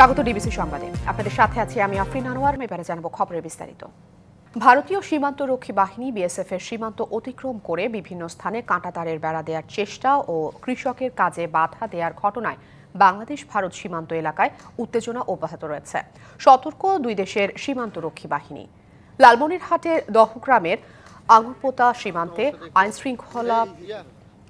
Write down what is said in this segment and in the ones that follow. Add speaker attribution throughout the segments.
Speaker 1: স্বাগত ডিবিসি সংবাদে। আপনাদের সাথে আছি আমি আফরিন আনোয়ার এবারে জানাব খবরের বিস্তারিত। ভারতীয় সীমান্ত রক্ষী বাহিনী বিএসএফ এর সীমান্ত অতিক্রম করে বিভিন্ন স্থানে কাঁটাতারের বেড়া দেওয়ার চেষ্টা ও কৃষকের কাজে বাধা দেওয়ার ঘটনায় বাংলাদেশ ভারত সীমান্ত এলাকায় উত্তেজনা অব্যাহত রয়েছে। সতর্ক দুই দেশের সীমান্ত রক্ষী বাহিনী। লালমনিরহাটের দহগ্রামের আঙুরপোতা সীমান্তে আইনশৃঙ্খলা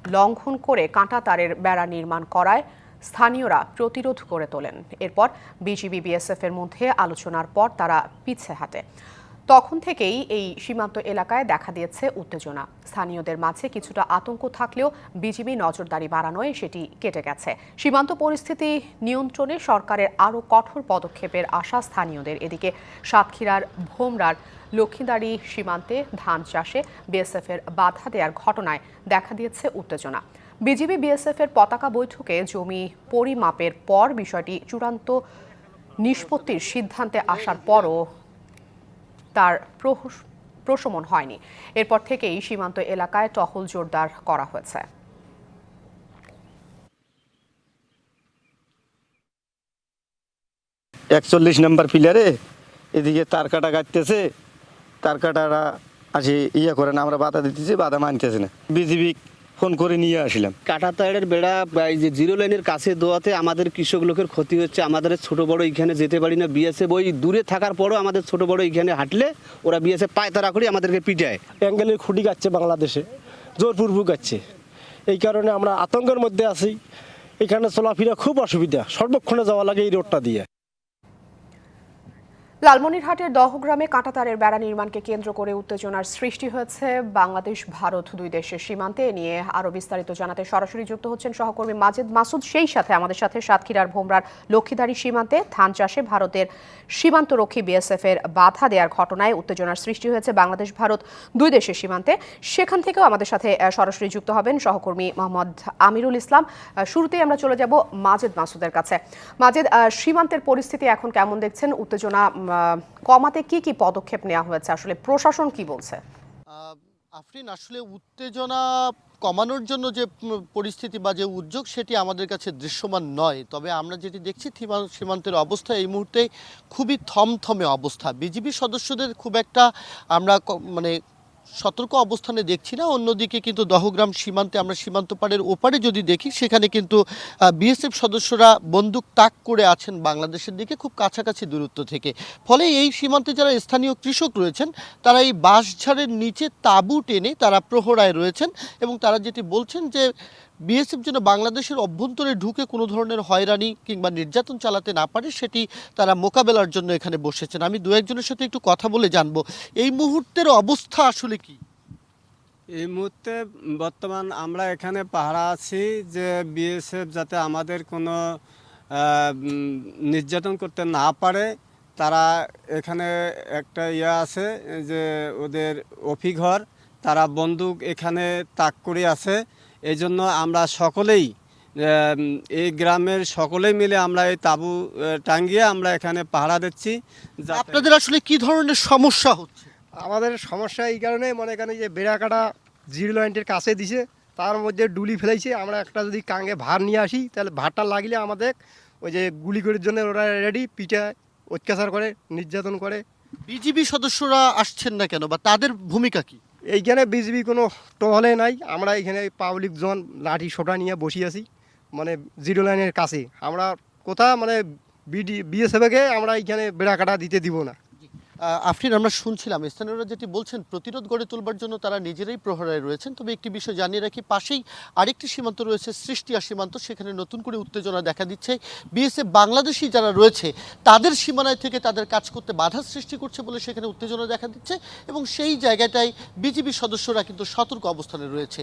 Speaker 1: লঙ্ঘন করে কাঁটা তারের বেড়া নির্মাণ করায় স্থানীয়রা প্রতিরোধ করে তোলেন। এরপর বিজিবি, বিএসএফ এর মধ্যে আলোচনার পর তারা পিছে হাঁটে। তখন থেকেই এই সীমান্ত এলাকায় দেখা দিয়েছে উত্তেজনা। স্থানীয়দের মাঝে কিছুটা আতঙ্ক থাকলেও বিজিবি নজরদারি বাড়ানোয় সেটি কেটে গেছে। সীমান্ত পরিস্থিতি নিয়ন্ত্রণে সরকারের আরও কঠোর পদক্ষেপের আশা স্থানীয়দের। এদিকে সাতক্ষীরার ভোমরার লক্ষ্মীদারি সীমান্তে ধান চাষে বিএসএফ এর বাধা দেওয়ার ঘটনায় দেখা দিয়েছে উত্তেজনা। বিজিবি বিএসএফ এর পতাকা বৈঠকে জমি পরিমাপের পর বিষয়টি চূড়ান্ত নিষ্পত্তির সিদ্ধান্তে আসার পরও তার প্রশমন হয়নি। এরপর থেকেই সীমান্ত এলাকায় টহল জোরদার করা হয়েছে।
Speaker 2: একচল্লিশ নম্বর পিলারে এদিকে তার কাটা কাটতেছে তার কাটারা আসি ইয়ে করে না, আমরা বাধা দিতেছি, বাধা মানতেছে না। বিজিবি ফোন করে নিয়ে আসলাম।
Speaker 3: কাঁটাতারের বেড়া এই যে জিরো লাইনের কাছে দোয়াতে আমাদের কৃষক লোকের ক্ষতি হচ্ছে। আমাদের ছোট বড় এখানে যেতে পারি না। বিএসএফ ওই দূরে থাকার পরও আমাদের ছোট বড় এখানে হাঁটলে ওরা বিএসএফ পায়তারা করে আমাদেরকে পিটায়।
Speaker 4: অ্যাঙ্গেলের খুঁটি গাচ্ছে বাংলাদেশে জোরপূর্বক গাচ্ছে। এই কারণে আমরা আতঙ্কের মধ্যে আছি। এখানে চলাফেরা খুব অসুবিধা। সর্বক্ষণে যাওয়া লাগে এই রোডটা দিয়ে।
Speaker 1: লালমনিরহাটের দহগ্রামে কাঁটাতারের বেড়া নির্মাণকে কেন্দ্র করে উত্তেজনার সৃষ্টি হয়েছে। বাংলাদেশ, ভারত দুই দেশের সীমান্তে নিয়ে আরও বিস্তারিত জানাতে সরাসরি যুক্ত হচ্ছেন সহকর্মী মাজেদ মাসুদ। সেই সাথে আমাদের সাথে সাতক্ষীরার ভোমরার লক্ষ্মীদারি সীমান্তে ধান চাষে ভারতের সীমান্তরক্ষী বিএসএফ এর বাধা দেওয়ার ঘটনায় উত্তেজনার সৃষ্টি হয়েছে বাংলাদেশ, ভারত দুই দেশের সীমান্তে। সেখান থেকেও আমাদের সাথে সরাসরি যুক্ত হবেন সহকর্মী মোহাম্মদ আমিরুল ইসলাম। শুরুতেই আমরা চলে যাব মাজেদ মাসুদের কাছে। মাজেদ সীমান্তের পরিস্থিতি এখন কেমন দেখছেন? উত্তেজনা কমাতে কি কি পদক্ষেপ নেওয়া হয়েছে? আসলে প্রশাসন কি বলছে?
Speaker 5: আফরিন, আসলে উত্তেজনা কমানোর জন্য যে পরিস্থিতি বা যে উদ্যোগ সেটি আমাদের কাছে দৃশ্যমান নয়। তবে আমরা যেটি দেখছি সীমান্তের অবস্থা এই মুহূর্তে খুবই থমথমে অবস্থা। বিজিবি সদস্যদের খুব একটা আমরা মানে সতর্ক অবস্থানে দেখছি না, অন্যদিকে কিন্তু দহগ্রাম সীমান্তে, আমরা সীমান্ত পাড়ের ওপারে যদি দেখি, সেখানে কিন্তু বিএসএফ সদস্যরা বন্দুক তাক করে আছেন বাংলাদেশের দিকে, খুব কাছাকাছি দূরত্ব থেকে। ফলে এই সীমান্তে যারা স্থানীয় কৃষক রয়েছেন, তারা এই বাঁশঝাড়ের নিচে তাঁবু টেনে তারা প্রহরায় রয়েছেন এবং তারা যেটি বলছেন যে, বিএসএফ যেন বাংলাদেশের অভ্যন্তরে ঢুকে কোনো ধরনের হয়রানি কিংবা নির্যাতন চালাতে না পারে, সেটি তারা মোকাবেলার জন্য এখানে বসেছেন। আমি দু একজনের সাথে একটু কথা বলে জানব। এই মুহূর্তের অবস্থা আসলে কি?
Speaker 6: এই মুহূর্তে বর্তমান আমরা এখানে পাহারা আছি যে বিএসএফ যাতে আমাদের কোনো নির্যাতন করতে না পারে তারা এখানে একটা ইয়ে আছে যে ওদের অফিঘর তারা বন্দুক এখানে তাক করে আছে। এই জন্য আমরা সকলেই এই গ্রামের সকলেই মিলে আমরা এই তাঁবু টাঙ্গিয়ে আমরা এখানে পাহারা দিচ্ছি।
Speaker 5: আপনাদের আসলে কি ধরনের সমস্যা হচ্ছে?
Speaker 4: আমাদের সমস্যা এই কারণে মনে করেন যে বেড়া কাটা জিরো লাইনটির কাছে দিছে তার মধ্যে ডুলি ফেলেছে আমরা একটা যদি কাঙ্গে ভার নিয়ে আসি তাহলে ভারটা লাগলে আমাদের ওই যে গুলি করার জন্য ওরা রেডি পিটায় অত্যাচার করে নির্যাতন করে।
Speaker 5: বিজিবি সদস্যরা আসছেন না কেন বা তাদের ভূমিকা কি?
Speaker 4: এইখানে বিজেপি কোনো টহলে নাই। আমরা এখানে পাবলিক জন লাঠি সোটা নিয়ে বসে আছি মানে জিরো লাইনের কাছে। আমরা কোথা মানে বিডি বিএসএফকে আমরা এখানে বেড়া কাটা দিতে দিব না।
Speaker 5: আফরিন, আমরা শুনছিলাম, স্থানীয়রা যেটি বলছেন, প্রতিরোধ গড়ে তোলবার জন্য তারা নিজেরাই প্রহরায় রয়েছেন। তবে একটি বিষয় জানিয়ে রাখি, পাশেই আরেকটি সীমান্ত রয়েছে, সৃষ্টিয়া সীমান্ত। সেখানে নতুন করে উত্তেজনা দেখা দিচ্ছে। বিএসএফ বাংলাদেশি যারা রয়েছে, তাদের সীমানায় থেকে তাদের কাজ করতে বাধা সৃষ্টি করছে বলে সেখানে উত্তেজনা দেখা দিচ্ছে এবং সেই জায়গাটায় বিজিবি সদস্যরা কিন্তু সতর্ক অবস্থানে রয়েছে।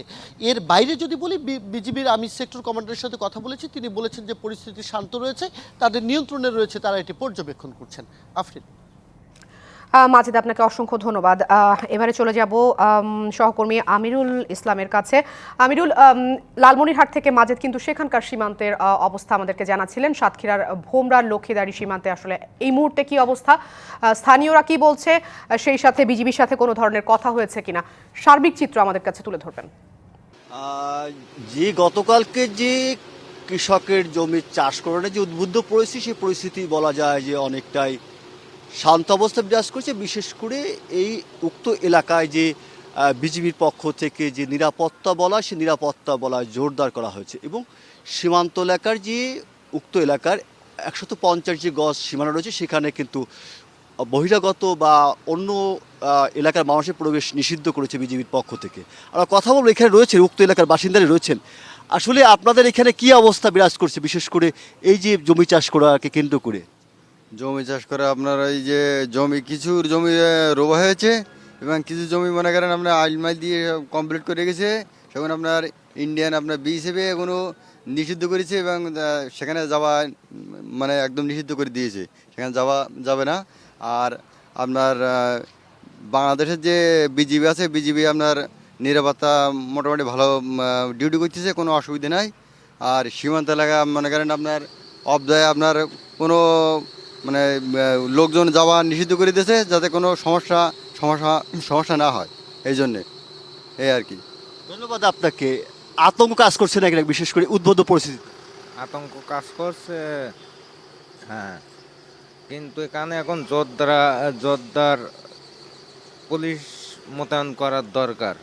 Speaker 5: এর বাইরে যদি বলি বিজিবির আমি সেক্টর কমান্ডারের সাথে কথা বলেছি, তিনি বলেছেন যে পরিস্থিতি শান্ত রয়েছে, তাদের নিয়ন্ত্রণে রয়েছে, তারা এটি পর্যবেক্ষণ করছেন। আফরিন।
Speaker 1: মাজেদ আপনাকে অসংখ্য ধন্যবাদ। এবারে চলে যাব সহকর্মী আমিরুল ইসলামের কাছে। আমিরুল লালমনিরহাট থেকে মাজেদ কিন্তু সেখানকার সীমান্তের অবস্থা আমাদেরকে জানাচ্ছিলেন। সাতক্ষীরার ভোমরার লক্ষ্মীদারি সীমান্তে আসলে এই মুহূর্তে কি অবস্থা? স্থানীয়রা কি বলছে? সেই সাথে বিজিবির সাথে কোনো ধরনের কথা হয়েছে কিনা? সার্বিক চিত্র আমাদের কাছে তুলে ধরবেন।
Speaker 7: যে গতকালকে যে
Speaker 8: কৃষকের জমি চাষ করানোর যে উদ্বুদ্ধ পরিস্থিতি সেই পরিস্থিতি বলা যায় যে অনেকটাই শান্ত অবস্থা বিরাজ করছে, বিশেষ করে এই উক্ত এলাকায় যে বিজিবির পক্ষ থেকে যে নিরাপত্তা বলা, সে নিরাপত্তা বলা জোরদার করা হয়েছে এবং সীমান্ত এলাকার যে উক্ত এলাকার একশত পঞ্চাশ যে গজ সীমানা রয়েছে, সেখানে কিন্তু বহিরাগত বা অন্য এলাকার মানুষের প্রবেশ নিষিদ্ধ করেছে বিজিবির পক্ষ থেকে। আমরা কথা বলব, এখানে রয়েছে উক্ত এলাকার বাসিন্দারা রয়েছেন। আসলে আপনাদের এখানে কি অবস্থা বিরাজ করছে, বিশেষ করে এই যে জমি চাষ করাকে কেন্দ্র করে?
Speaker 7: জমি চাষ করে আপনার এই যে জমি, কিছু জমি রোয়া হয়েছে এবং কিছু জমি মনে করেন আপনার আইলমাইল দিয়ে কমপ্লিট করে গেছে সেখানে আপনার ইন্ডিয়ান আপনার বি হিসেবে এখনও নিষিদ্ধ করেছে এবং সেখানে যাওয়া মানে একদম নিষিদ্ধ করে দিয়েছে। সেখানে যাওয়া যাবে না। আর আপনার বাংলাদেশের যে বিজিবি আছে বিজিবি আপনার নিরাপত্তা মোটামুটি ভালো ডিউটি করতেছে, কোনো অসুবিধা নাই। আর সীমান্ত এলাকা মনে করেন আপনার অবদায় আপনার কোনো মানে লোকজন যাওয়া নিষিদ্ধ করে দিয়েছে যাতে কোনো সমস্যা সমস্যা সমস্যা না হয়। এই জন্যে। এই আর কি।
Speaker 8: ধন্যবাদ আপনাকে। আতঙ্ক কাজ করছে না এখানে বিশেষ করে উদ্বুদ্ধ পরিস্থিতি?
Speaker 9: আতঙ্ক কাজ করছে হ্যাঁ। কিন্তু এখানে এখন জোরদারা জোরদার পুলিশ মোতায়েন করার দরকার।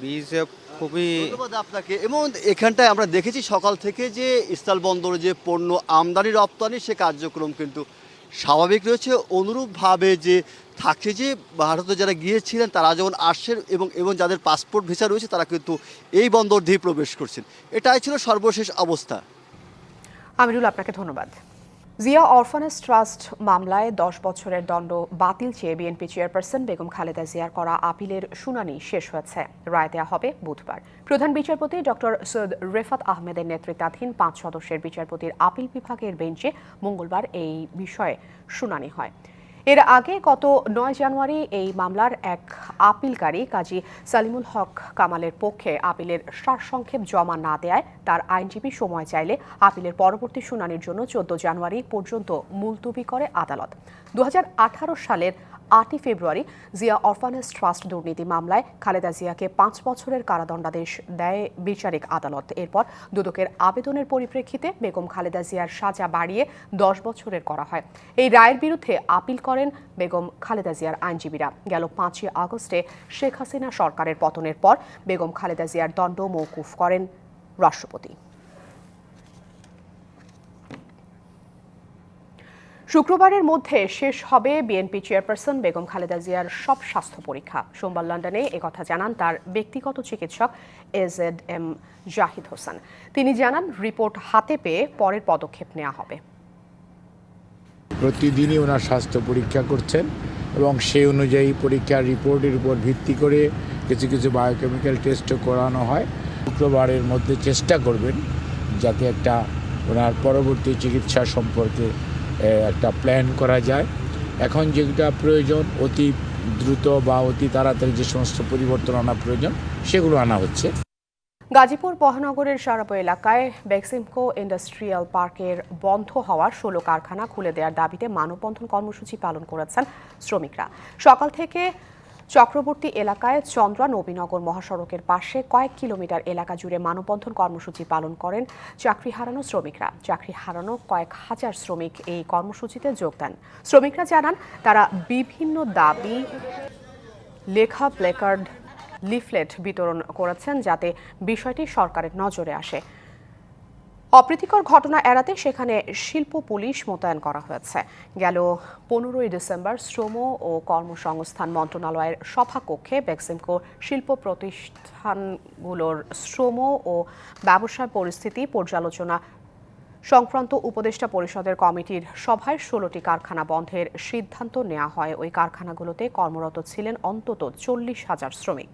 Speaker 9: বিএসএফ খুবই
Speaker 8: ধন্যবাদ আপনাকে। এবং এখানটায় আমরা দেখেছি সকাল থেকে যে স্থল বন্দরে যে পণ্য আমদানি রপ্তানি সে কার্যক্রম কিন্তু স্বাভাবিক রয়েছে, অনুরূপভাবে যে থাকে যে ভারতে যারা গিয়েছিলেন, তারা যেমন আসছেন এবং এবং যাদের পাসপোর্ট ভিসা রয়েছে, তারা কিন্তু এই বন্দর দিয়ে প্রবেশ করছেন। এটাই ছিল সর্বশেষ অবস্থা।
Speaker 1: আমিরুল, আপনাকে ধন্যবাদ। জিয়া অরফানেজ ট্রাস্ট মামলায় দশ বছরের দণ্ড বাতিল চেয়ে বিএনপি চেয়ারপারসন বেগম খালেদা জিয়ার করা আপিলের শুনানি শেষ হয়েছে। রায় দেওয়া হবে বুধবার। প্রধান বিচারপতি ডক্টর সৈয়দ রেফাত আহমেদের নেতৃত্বাধীন পাঁচ সদস্যের বিচারপতির আপিল বিভাগের বেঞ্চে মঙ্গলবার এই বিষয়ে শুনানি হয়। এর আগে গত নয় জানুয়ারি এই মামলার এক আপিলকারী কাজী সালিমুল হক কামালের পক্ষে আপিলের সারসংক্ষেপ জমা না দেয় তার আইনজীবী সময় চাইলে আপিলের পরবর্তী শুনানির জন্য চোদ্দ জানুয়ারি পর্যন্ত মুলতুবি করে আদালত। দুহাজার আঠারো সালের আটই ফেব্রুয়ারি জিয়া অরফানেজ ট্রাস্ট দুর্নীতি মামলায় খালেদা জিয়াকে পাঁচ বছরের কারাদণ্ডাদেশ দেয় বিচারিক আদালত। এরপর দুদকের আবেদনের পরিপ্রেক্ষিতে বেগম খালেদা জিয়ার সাজা বাড়িয়ে দশ বছরের করা হয়। এই রায়ের বিরুদ্ধে আপিল করেন বেগম খালেদা জিয়ার আইনজীবীরা। গেল পাঁচই আগস্টে শেখ হাসিনা সরকারের পতনের পর বেগম খালেদা জিয়ার দণ্ড মৌকুফ করেন রাষ্ট্রপতি। শুক্রবারের মধ্যে শেষ হবে বিএনপি চেয়ারপারসন বেগম খালেদা জিয়ার সব স্বাস্থ্য পরীক্ষা। সোমবার লন্ডনে একথা জানান তার ব্যক্তিগত চিকিৎসক এজেড এম জাহিদ হোসেন। তিনি জানান, রিপোর্ট হাতে পেয়ে পরের পদক্ষেপ নেওয়া হবে।
Speaker 10: প্রতিদিনই ওনার স্বাস্থ্য পরীক্ষা করছেন এবং সেই অনুযায়ী পরীক্ষার রিপোর্টের উপর ভিত্তি করে কিছু কিছু বায়োকেমিক্যাল টেস্টও করানো হয়। শুক্রবারের মধ্যে চেষ্টা করবেন যাতে একটা ওনার পরবর্তী চিকিৎসা সম্পর্কে একটা প্ল্যান করা যায়। এখন যেটা প্রয়োজন, অতি দ্রুত বা অতি তাড়াতাড়ি যে সমস্ত পরিবর্তন আনা প্রয়োজন, সেগুলো আনা হচ্ছে।
Speaker 1: গাজীপুর মহানগরের সারাপ এলাকায় বেক্সিমকো ইন্ডাস্ট্রিয়াল পার্কের বন্ধ হওয়ার ষোলো কারখানা খুলে দেওয়ার দাবিতে মানববন্ধন কর্মসূচি পালন করেছেন শ্রমিকরা। সকাল থেকে চক্রবর্তী এলাকায় চন্দ্রা নবীনগর মহাসড়কের পাশে কয়েক কিলোমিটার এলাকা জুড়ে মানববন্ধন কর্মসূচি পালন করেন চাকরি হারানো শ্রমিকরা। চাকরি হারানো কয়েক হাজার শ্রমিক এই কর্মসূচিতে যোগ দেন। শ্রমিকরা জানান, তারা বিভিন্ন দাবি, লেখা প্লেকার্ড লিফলেট বিতরণ করেছেন যাতে বিষয়টি সরকারের নজরে আসে। অপ্রীতিকর ঘটনা এড়াতে সেখানে শিল্প পুলিশ মোতায়েন করা হয়েছে। গেল পনেরোই ডিসেম্বর শ্রম ও কর্মসংস্থান মন্ত্রণালয়ের সভাকক্ষে বেক্সিমকো শিল্প প্রতিষ্ঠানগুলোর শ্রম ও ব্যবসায় পরিস্থিতি পর্যালোচনা সংক্রান্ত উপদেষ্টা পরিষদের কমিটির সভায় ষোলোটি কারখানা বন্ধের সিদ্ধান্ত নেওয়া হয়। ওই কারখানাগুলোতে কর্মরত ছিলেন অন্তত চল্লিশ হাজার শ্রমিক।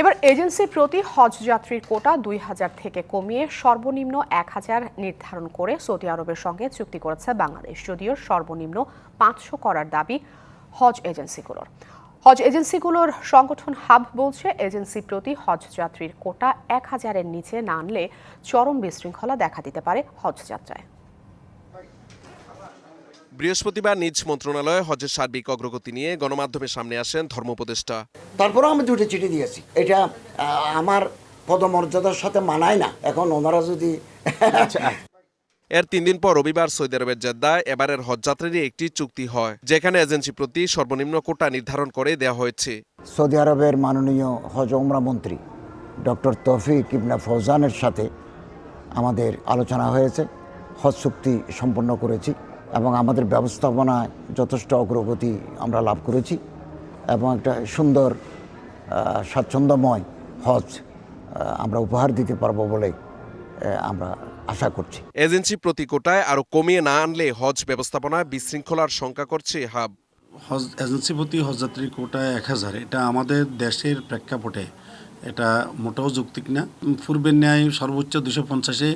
Speaker 1: এবার এজেন্সি প্রতি হজযাত্রীর কোটা দুই হাজার থেকে কমিয়ে সর্বনিম্ন এক হাজার নির্ধারণ করে সৌদি আরবের সঙ্গে চুক্তি করেছে বাংলাদেশ, যদিও সর্বনিম্ন পাঁচশো করার দাবি হজ এজেন্সিগুলোর। হজ এজেন্সিগুলোর সংগঠন হাব বলছে, এজেন্সি প্রতি হজযাত্রীর কোটা এক হাজারের নিচে না আনলে চরম বিশৃঙ্খলা দেখা দিতে পারে হজযাত্রায়
Speaker 11: বৃহস্পতিবার নিজ মন্ত্রণালয়ে হজের সার্বিক অগ্রগতি নিয়ে গণমাধ্যমের সামনে আসেন ধর্ম উপদেষ্টা।
Speaker 12: তারপরেও আমি দুটো চিঠি দিয়েছি। এটা আমার পদমর্যাদার সাথে মানায় না। এখন ওনারা যদি
Speaker 11: এর তিন দিন পর রবিবার সৌদি আরবের জেদ্দায় এবারের হজযাত্রীরই একটি চুক্তি হয় যেখানে এজেন্সি প্রতি সর্বনিম্ন কোটা নির্ধারণ করে দেওয়া হয়েছে।
Speaker 12: সৌদি আরবের মাননীয় হজ ওমরা মন্ত্রী ডক্টর তৌফিক ইবনা ফৌজানের সাথে আমাদের আলোচনা হয়েছে। হজ চুক্তি সম্পন্ন করেছি। এবং আমাদের ব্যবস্থাপনায় যথেষ্ট অগ্রগতি আমরা লাভ করেছি এবং একটা সুন্দর স্বাচ্ছন্দ্যময় হজ আমরা উপহার দিতে পারব বলে আমরা আশা করছি।
Speaker 11: এজেন্সি প্রতি কোটায় আরও কমিয়ে না আনলে হজ ব্যবস্থাপনায় বিশৃঙ্খলার শঙ্কা করছে হাব।
Speaker 13: হজ এজেন্সি প্রতি হজযাত্রীর কোটায় এক হাজার এটা আমাদের দেশের প্রেক্ষাপটে এটা মোটেও যৌক্তিক না। পূর্বের ন্যায় সর্বোচ্চ দুশো পঞ্চাশে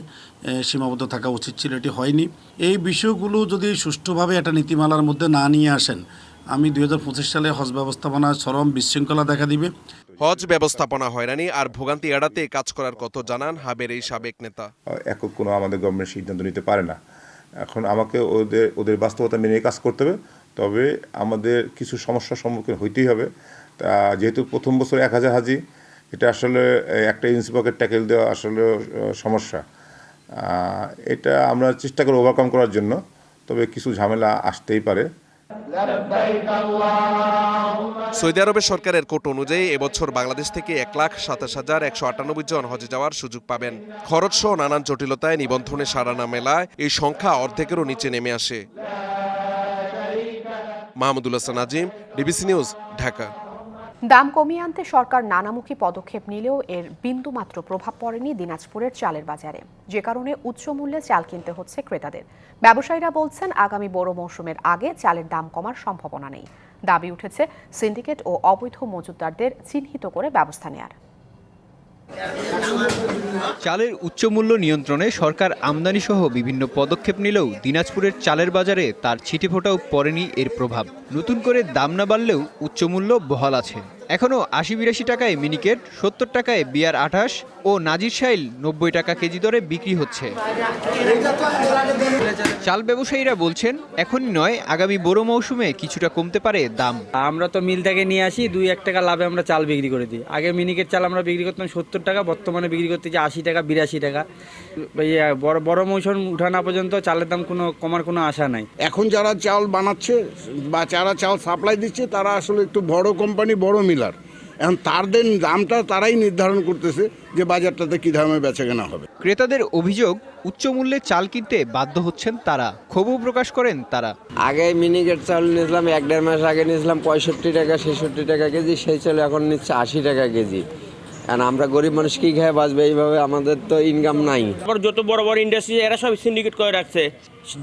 Speaker 13: সীমাবদ্ধ থাকা উচিত ছিল এটি হয়নি। এই বিষয়গুলো যদি সুষ্ঠুভাবে একটা নীতিমালার মধ্যে না নিয়ে আসেন আমি দুই হাজার পঁচিশ সালে হজ ব্যবস্থাপনায় চরম বিশৃঙ্খলা দেখা দিবে।
Speaker 11: হজ ব্যবস্থাপনা হয়রানি আর ভোগান্তি এড়াতে কাজ করার কথা জানান হাবের এই সাবেক নেতা?
Speaker 14: একক কোনো আমাদের গভর্নমেন্ট সিদ্ধান্ত নিতে পারে না। এখন আমাকে ওদের ওদের বাস্তবতা মেনে কাজ করতে হবে তবে আমাদের কিছু সমস্যার সম্মুখীন হইতেই হবে। তা যেহেতু প্রথম বছর এক হাজার হাজি এটা আসলে একটা ইন্সিপকেট ট্যাকেল দেওয়া আসলে সমস্যা। এটা আমরা চেষ্টা করি ওভারকাম করার জন্য, তবে কিছু ঝামেলা আসতেই পারে।
Speaker 11: সৌদি আরবের সরকারের কোট অনুযায়ী এবছর বাংলাদেশ থেকে এক লাখ সাতাশ হাজার একশো আটানব্বই জন হজে যাওয়ার সুযোগ পাবেন। খরচ সহ নানান জটিলতায় নিবন্ধনে সাড়া না মেলায় এই সংখ্যা অর্ধেকেরও নিচে নেমে আসে। Mahmudul Hasan Azim DBC news, Dhaka.
Speaker 1: দাম কমিয়ে আনতে সরকার নানামুখী পদক্ষেপ নিলেও এর বিন্দুমাত্র প্রভাব পড়েনি দিনাজপুরের চালের বাজারে। যে কারণে উচ্চ মূল্যে চাল কিনতে হচ্ছে ক্রেতাদের। ব্যবসায়ীরা বলছেন, আগামী বড় মৌসুমের আগে চালের দাম কমার সম্ভাবনা নেই। দাবি উঠেছে, সিন্ডিকেট ও অবৈধ মজুতদারদের চিহ্নিত করে ব্যবস্থা নেয়ার।
Speaker 15: চালের উচ্চ মূল্য নিয়ন্ত্রণে সরকার আমদানি সহ বিভিন্ন পদক্ষেপ নিলেও দিনাজপুরের চালের বাজারে তার ছিটেফোঁটাও পড়েনি এর প্রভাব। নতুন করে দাম না বাড়লেও উচ্চমূল্য বহাল আছে। এখনও আশি বিরাশি টাকায় মিনিকেট সত্তর টাকায় বিয়ার আঠাশ ও নাজির শাইল নব্বই টাকা কেজি দরে বিক্রি হচ্ছে। চাল ব্যবসায়ীরা বলছেন এখনই নয় আগামী বড় মৌসুমে কিছুটা কমতে পারে দাম।
Speaker 16: আমরা তো মিল থেকে নিয়ে আসি দুই এক টাকা লাভে আমরা চাল বিক্রি করে দিই। আগে মিনিকেট চাল আমরা বিক্রি করতাম সত্তর টাকা বর্তমানে বিক্রি করতে যে আশি টাকা বিরাশি টাকা। বড় বড় মৌসুম উঠানা পর্যন্ত চালের দাম কোনো কমার কোনো আশা নাই।
Speaker 10: এখন যারা চাল বানাচ্ছে বা যারা চাল সাপ্লাই দিচ্ছে তারা আসলে একটু বড় কোম্পানি বড় মিলার এখন তাদের দামটা তারাই নির্ধারণ করতেছে যে বাজারটাতে কী দামে বেচা কেনা হবে।
Speaker 15: ক্রেতাদের অভিযোগ উচ্চ মূল্যে চাল কিনতে বাধ্য হচ্ছেন তারা। ক্ষোভও প্রকাশ করেন তারা।
Speaker 16: আগে মিনিকেট চাল নিয়েছিলাম এক দেড় মাস আগে নিয়েছিলাম পঁয়ষট্টি টাকা ছেষট্টি টাকা কেজি সেই চাল এখন নিচ্ছে আশি টাকা কেজি। কারণ আমরা গরিব মানুষ কী খেয়ে বাঁচবে? এইভাবে আমাদের তো ইনকাম নাই। যত বড় বড় ইন্ডাস্ট্রি এরা সব সিন্ডিকেট করে রাখছে।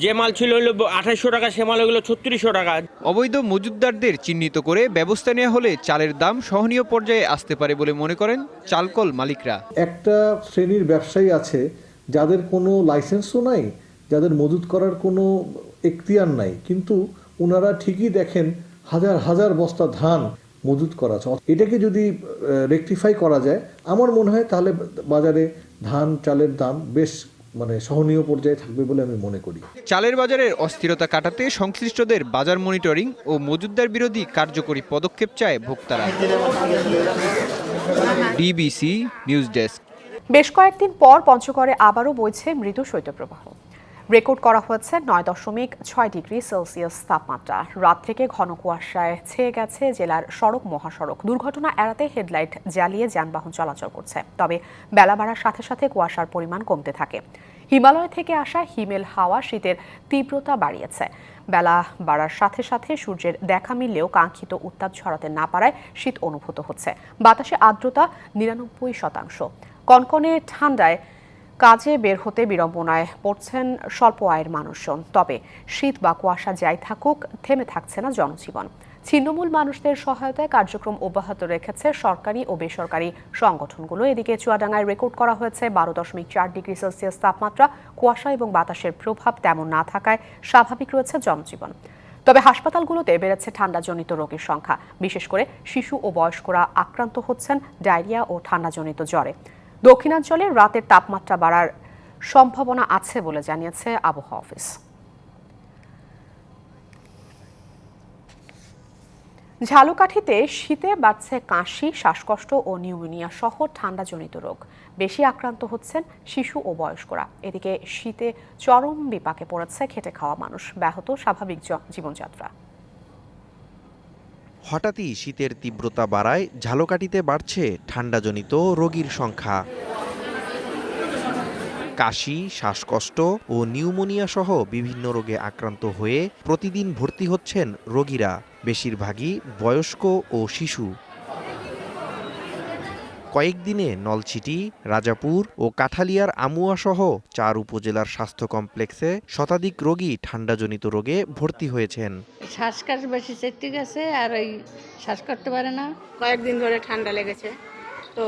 Speaker 16: যে মাল ছিল হলো আঠাইশশো টাকা সে মাল হলো ছত্রিশশো টাকা।
Speaker 15: অবৈধ মজুদদারদের চিহ্নিত করে ব্যবস্থা নেওয়া হলে চালের দাম সহনীয় পর্যায়ে আসতে পারে বলে মনে করেন চালকল মালিকরা।
Speaker 17: একটা শ্রেণির ব্যবসায়ী আছে যাদের কোনো লাইসেন্সও নাই যাদের মজুত করার কোনো এখতিয়ার নাই কিন্তু ওনারা ঠিকই দেখেন হাজার হাজার বস্তা ধান মজুত করা আছে। এটাকে যদি রেকটিফাই করা যায় আমার মনে হয় তাহলে বাজারে ধান চালের দাম বেশ মানে সহনীয় পর্যায়ে থাকবে বলে আমি মনে করি।
Speaker 15: চালের বাজারের অস্থিরতা কাটাতে সংশ্লিষ্টদের বাজার মনিটরিং ও মজুদদার বিরোধী কার্যকরী পদক্ষেপ চায় ভোক্তারা। DBC news desk.
Speaker 1: বেশ কয়েকদিন পর পঞ্চগড়ে আবারও বইছে মৃদু শৈত্যপ্রবাহ। রেকর্ড করা হয়েছে নয় দশমিক ছয় ডিগ্রি সেলসিয়াস তাপমাত্রা। রাত থেকে ঘন কুয়াশায় ছেয়ে গেছে জেলার সড়ক, মহাসড়ক। দুর্ঘটনা এড়াতে হেডলাইট জ্বালিয়ে যানবাহন চলাচল করছে। তবে বেলা বাড়ার সাথে সাথে কুয়াশার পরিমাণ কমতে থাকে। হিমালয় থেকে আসা হিমেল হাওয়া শীতের তীব্রতা বাড়িয়েছে। বেলা বাড়ার সাথে সাথে সূর্যের দেখা মিললেও কাঙ্ক্ষিত উত্তাপ ছড়াতে না পারায় শীত অনুভূত হচ্ছে। বাতাসে আর্দ্রতা নিরানব্বই শতাংশ। কনকনে ঠান্ডায় কাজে বের হতে বিড়ম্বনায় পড়ছেন স্বল্প আয়ের মানুষজন। তবে শীত বা কুয়াশা যাই থাকুক, থেমে থাকছে না জনজীবন। ছিন্নমূল মানুষদের সহায়তায় কার্যক্রম অব্যাহত রেখেছে সরকারি ও বেসরকারি সংগঠনগুলো। এদিকে চুয়াডাঙ্গায় রেকর্ড করা হয়েছে বারো দশমিক চার ডিগ্রি সেলসিয়াস তাপমাত্রা। কুয়াশা এবং বাতাসের প্রভাব তেমন না থাকায় স্বাভাবিক রয়েছে জনজীবন। তবে হাসপাতালগুলোতে বেড়েছে ঠান্ডাজনিত রোগীর সংখ্যা। বিশেষ করে শিশু ও বয়স্করা আক্রান্ত হচ্ছেন, ডায়রিয়া ও ঠান্ডাজনিত জ্বরে। দক্ষিণাঞ্চলে রাতের তাপমাত্রা বাড়ার সম্ভাবনা আছে বলে জানিয়েছে আবহাওয়া অফিস। ঝালকাঠিতে শীতে বাড়ছে কাশি, শ্বাসকষ্ট ও নিউমোনিয়া সহ ঠান্ডাজনিত রোগ। বেশি আক্রান্ত হচ্ছেন শিশু ও বয়স্করা। এদিকে শীতে চরম বিপাকে পড়েছে খেটে খাওয়া মানুষ, ব্যাহত স্বাভাবিক জীবনযাত্রা।
Speaker 18: হঠাৎই শীতের তীব্রতা বাড়ায় ঝালকাঠিতে বাড়ছে ঠান্ডাজনিত রোগীর সংখ্যা। কাশি, শ্বাসকষ্ট ও নিউমোনিয়া সহ বিভিন্ন রোগে আক্রান্ত হয়ে প্রতিদিন ভর্তি হচ্ছেন রোগীরা। বেশিরভাগই বয়স্ক ও শিশু। কয়েকদিনে নলছিটি রাজাপুর ও কাঠালিয়ার আমুয়াসহ চার উপজেলার স্বাস্থ্য কমপ্লেক্সে শতাধিক রোগী ঠান্ডাজনিত রোগে ভর্তি হয়েছেন।
Speaker 19: শ্বাসকষ্ট বেশি চেতে গেছে আর ওই শ্বাস করতে পারে না। কয়েকদিন ধরে ঠান্ডা লেগেছে। তো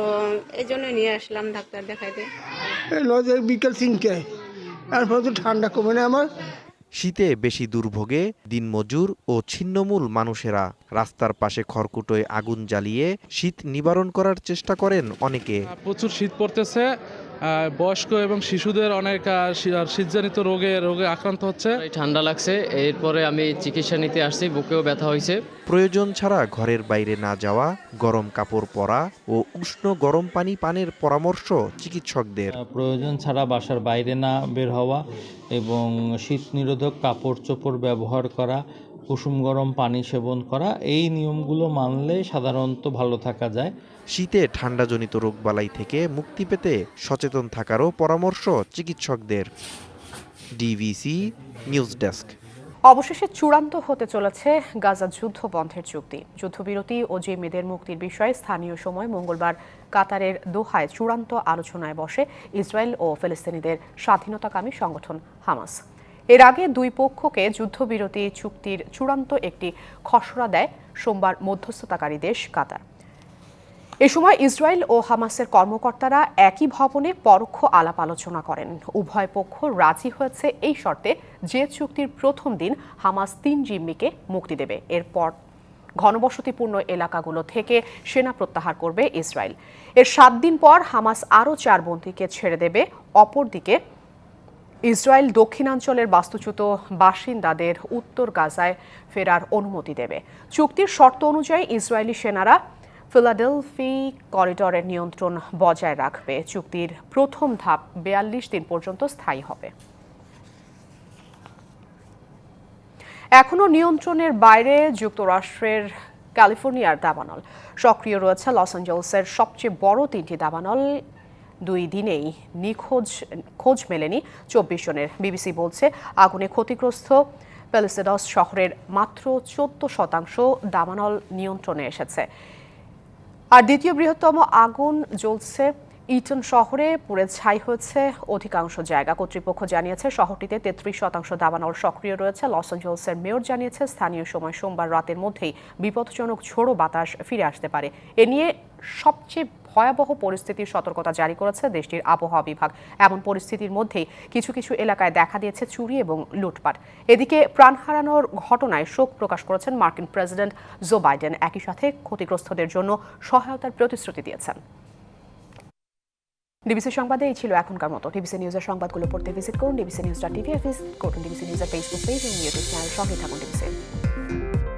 Speaker 19: এই জন্য নিয়ে আসলাম ডাক্তার দেখাইতে।
Speaker 20: বিকেল তিনটায়। তারপর তো ঠান্ডা কমে না আমার।
Speaker 18: শীতে বেশি দুর্ভোগে দিনমজুর ও ছিন্নমূল মানুষেরা রাস্তার পাশে খড়কুটোয় আগুন জ্বালিয়ে শীত নিবারণ করার চেষ্টা করেন অনেকে।
Speaker 21: প্রচুর শীত পড়তেছে বয়স্ক এবং শিশুদের অনেক শীতজনিত রোগে রোগে আক্রান্ত হচ্ছে।
Speaker 22: ঠান্ডা লাগছে এরপরে আমি চিকিৎসা নিতে আসছি বুকেও ব্যথা হয়েছে।
Speaker 18: প্রয়োজন ছাড়া ঘরের বাইরে না যাওয়া গরম কাপড় পরা ও উষ্ণ গরম পানি পানের পরামর্শ চিকিৎসকদের।
Speaker 23: প্রয়োজন ছাড়া বাসার বাইরে না বের হওয়া এবং শীত নিরোধক কাপড় চোপড় ব্যবহার করা কুসুম গরম পানি সেবন করা এই নিয়মগুলো মানলে সাধারণত ভালো থাকা যায়।
Speaker 18: শীতে ঠান্ডাজনিত রোগবালাই থেকে মুক্তি পেতে সচেতন থাকারও পরামর্শ চিকিৎসকদের। DBC news desk.
Speaker 1: অবশেষে চূড়ান্ত হতে চলেছে গাজা যুদ্ধ বন্ধের চুক্তি। যুদ্ধবিরতি ও জেমেদের মুক্তির বিষয়ে স্থানীয় সময় মঙ্গলবার কাতারের দোহায় চূড়ান্ত আলোচনায় বসে ইসরায়েল ও ফিলিস্তিনিদের স্বাধীনতাকামী সংগঠন হামাস। এর আগে দুই পক্ষকে যুদ্ধবিরতি চুক্তির চূড়ান্ত একটি খসড়া দেয় সোমবার মধ্যস্থতাকারী দেশ কাতার। এ সময় ইসরায়েল ও হামাসের কর্মকর্তারা একই ভবনে পরোক্ষ আলাপ আলোচনা করেন। উভয় পক্ষ রাজি হয়েছে এই শর্তে যে চুক্তির প্রথম দিন হামাস তিন জিম্মিকে মুক্তি দেবে। এরপর ঘনবসতিপূর্ণ এলাকাগুলো থেকে সেনা প্রত্যাহার করবে ইসরায়েল। এর সাত দিন পর হামাস আরও চার বন্দীকে ছেড়ে দেবে, অপরদিকে ইসরায়েল দক্ষিণাঞ্চলের বাস্তুচ্যুত বাসিন্দাদের উত্তর গাজায় ফেরার অনুমতি দেবে। চুক্তির শর্ত অনুযায়ী ইসরায়েলি সেনারা ফিলাডেলফি করিডরের নিয়ন্ত্রণ বজায় রাখবে। চুক্তির প্রথম ধাপ বেয়াল্লিশ দিন পর্যন্ত স্থায়ী হবে। এখনও নিয়ন্ত্রণের বাইরে যুক্তরাষ্ট্রের ক্যালিফোর্নিয়ার দাবানল। সক্রিয় রয়েছে লস অ্যাঞ্জেলসের সবচেয়ে বড় তিনটি দাবানল দুই দিনেই নিখোঁজ, খোঁজ মেলেনি চব্বিশ জনের। বিবিসি বলছে, আগুনে ক্ষতিগ্রস্ত প্যালিসেডস শহরের মাত্র চোদ্দ শতাংশ দামানল নিয়ন্ত্রণে এসেছে। আর দ্বিতীয় বৃহত্তম আগুন জ্বলছে ইটন শহরে, পুড়ে ছাই হয়েছে অধিকাংশ জায়গা। কর্তৃপক্ষ জানিয়েছে, শহরটিতে তেত্রিশ শতাংশ দাবানল সক্রিয় রয়েছে। লস অ্যাঞ্জেলসের মেয়র জানিয়েছে, স্থানীয় সময় সোমবার রাতের মধ্যেই বিপদজনক ঝোড়ো বাতাস ফিরে আসতে পারে। এ নিয়ে সবচেয়ে ভয়াবহ পরিস্থিতির সতর্কতা জারি করেছে দেশটির আবহাওয়া বিভাগ। এমন পরিস্থিতির মধ্যেই কিছু কিছু এলাকায় দেখা দিয়েছে চুরি এবং লুটপাট। এদিকে প্রাণ হারানোর ঘটনায় শোক প্রকাশ করেছেন মার্কিন প্রেসিডেন্ট জো বাইডেন। একই সাথে ক্ষতিগ্রস্তদের জন্য সহায়তার প্রতিশ্রুতি দিয়েছেন। ডিবিসি সংবাদে এই ছিল এখনকার মতো। ডিবিসি নিউজের সংবাদগুলো পড়তে ভিজিট করুন। DBC news dot TV visit করুন ডিবিসি নিউজের ফেসবুক পেজ এবং ইউটিউব চ্যানেল সঙ্গে থাকুন ডিবিসি।